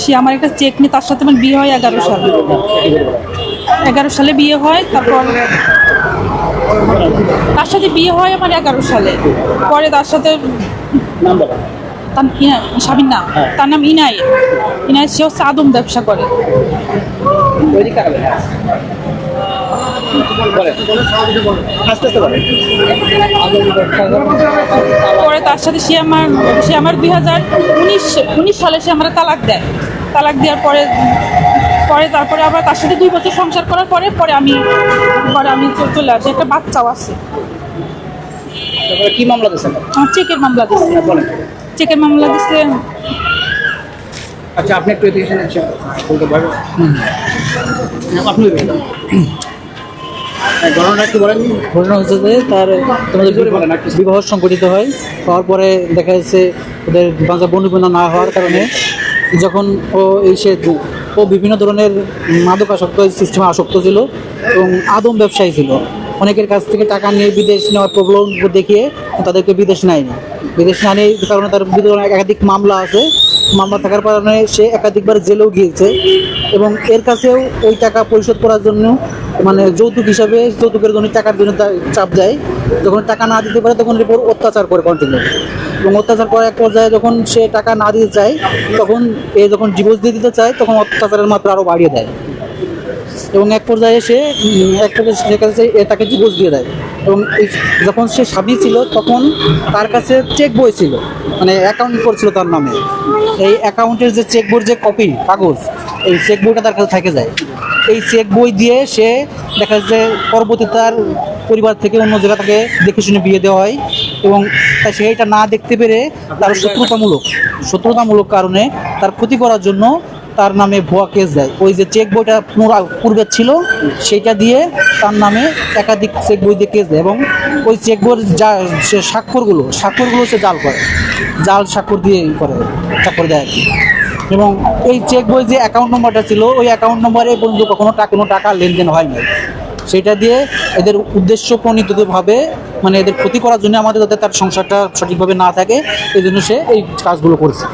সে আমার একটা চেক নিয়ে তার সাথে আমার বিয়ে হয় এগারো সালে। এগারো সালে বিয়ে হয় তারপর তার সাথে বিয়ে হয় আমার এগারো সালে। পরে তার সাথে তার স্বামীর নাম? তার নাম ইনাই ইনাই সে হচ্ছে আদম ব্যবসা করে ওইদিকে আগাবে হ্যাঁ বলেন আস্তে আস্তে বলেন পরে তার সাথে সে আমার সে আমার দুই হাজার উনিশ উনিশ সালে সে আমার তালাক দেয়। তালাক দেওয়ার পরে পরে তারপরে আবার তার সাথে দুই বছর সংসার করার পরে পরে আমি পরে আমি চলে আসি। একটা বাচ্চাও আছে। তারপরে কি মামলা দিয়েছেন? চেকের মামলা দিচ্ছে বলেন। চেকের মামলা দিচ্ছে আচ্ছা আপনি একটু এদিকে বলতে পারবেন? আপনি ঘটনাটা একটু বলেন। ঘটনা হচ্ছে যে তার তোমাদের। বিবাহ সংগঠিত হয়। হওয়ার পরে দেখা যাচ্ছে ওদের বাংলা বন্ধুবন্ধু না হওয়ার কারণে যখন ও এই সে ও বিভিন্ন ধরনের মাদক আসক্ত সিস্টেমে আসক্ত ছিল এবং আদম ব্যবসায়ী ছিল। অনেকের কাছ থেকে টাকা নিয়ে বিদেশ নেওয়ার প্রবলেম দেখিয়ে তাদেরকে বিদেশ নেয়নি। বিদেশ না নিয়ে কারণে তার একাধিক মামলা আছে। মামলা থাকার কারণে সে একাধিকবার জেলেও গিয়েছে এবং এর কাছেও ওই টাকা পরিশোধ করার জন্য মানে যৌতুক হিসাবে যৌতুকের জন্য টাকার জন্য চাপ দেয়। যখন টাকা না দিতে পারে তখন উপর অত্যাচার করে কন্টিনিউ এবং অত্যাচার করার এক পর্যায়ে যখন সে টাকা না দিতে চায়, তখন এ যখন ডিভোর্স দিয়ে দিতে চায়, তখন অত্যাচারের মাত্রা আরও বাড়িয়ে দেয়। এবং এক পর্যায়ে সে এক পর্যায়ে কাছে তাকে ডিভোর্স দিয়ে দেয়। এবং যখন সে স্বামী ছিল, তখন তার কাছে চেক বই ছিল। মানে অ্যাকাউন্ট করছিল তার নামে। এই অ্যাকাউন্টের যে চেক বইয়ের যে কপি কাগজ, এই চেক বইটা তার কাছে থেকে যায়। এই চেক বই দিয়ে সে দেখা যাচ্ছে পরবর্তী তার পরিবার থেকে অন্য জায়গা থেকে দেখে শুনে বিয়ে দেওয়া হয় এবং তাই সে এটা না দেখতে পেরে তার শত্রুতামূলক শত্রুতামূলক কারণে তার ক্ষতি করার জন্য তার নামে ভুয়া কেস দেয়। ওই যে চেক বইটা পুনরা- পূর্বে ছিল সেইটা দিয়ে তার নামে একাধিক চেক বই দিয়ে কেস দেয় এবং ওই চেক বইয়ের যা সে স্বাক্ষরগুলো স্বাক্ষরগুলো সে জাল করে। জাল স্বাক্ষর দিয়ে করে স্বাক্ষর দেয় আর কি। এবং এই চেক বই যে অ্যাকাউন্ট নম্বরটা ছিল ওই অ্যাকাউন্ট নম্বরে পর্যন্ত কখনো টাকা কোনো টাকা লেনদেন হয় নাই সেটা দিয়ে এদের উদ্দেশ্য প্রণীতভাবে মানে এদের ক্ষতি করার জন্য আমাদের যাতে তার সংসারটা সঠিকভাবে না থাকে এই জন্য সে এই কাজগুলো করছে।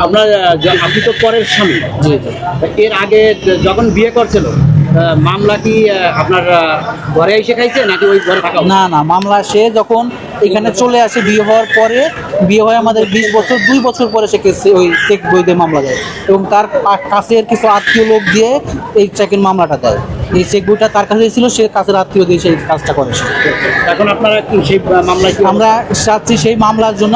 আপনার আহ, আপনি তো পরের স্বামী। জি। এর আগে যখন বিয়ে করছিল মামলা কি আপনার ঘরে এসে খাইছে নাকি ওই ঘরে থাকা না না মামলা সে যখন এখানে চলে আসে বিয়ে হওয়ার পরে বিয়ে হয় আমাদের বিশ বছর দুই বছর পরে সে কেস ওই চেক বই দিয়ে মামলা দেয়। এবং তার কাছের কিছু আত্মীয় লোক দিয়ে এই চেকের মামলাটা দেয়। এই চেক বইটা তার কাছে ছিল সে কাছের আত্মীয় দিয়ে সেই কাজটা করে এখন আপনারা সেই কি আমরা চাচ্ছি সেই মামলার জন্য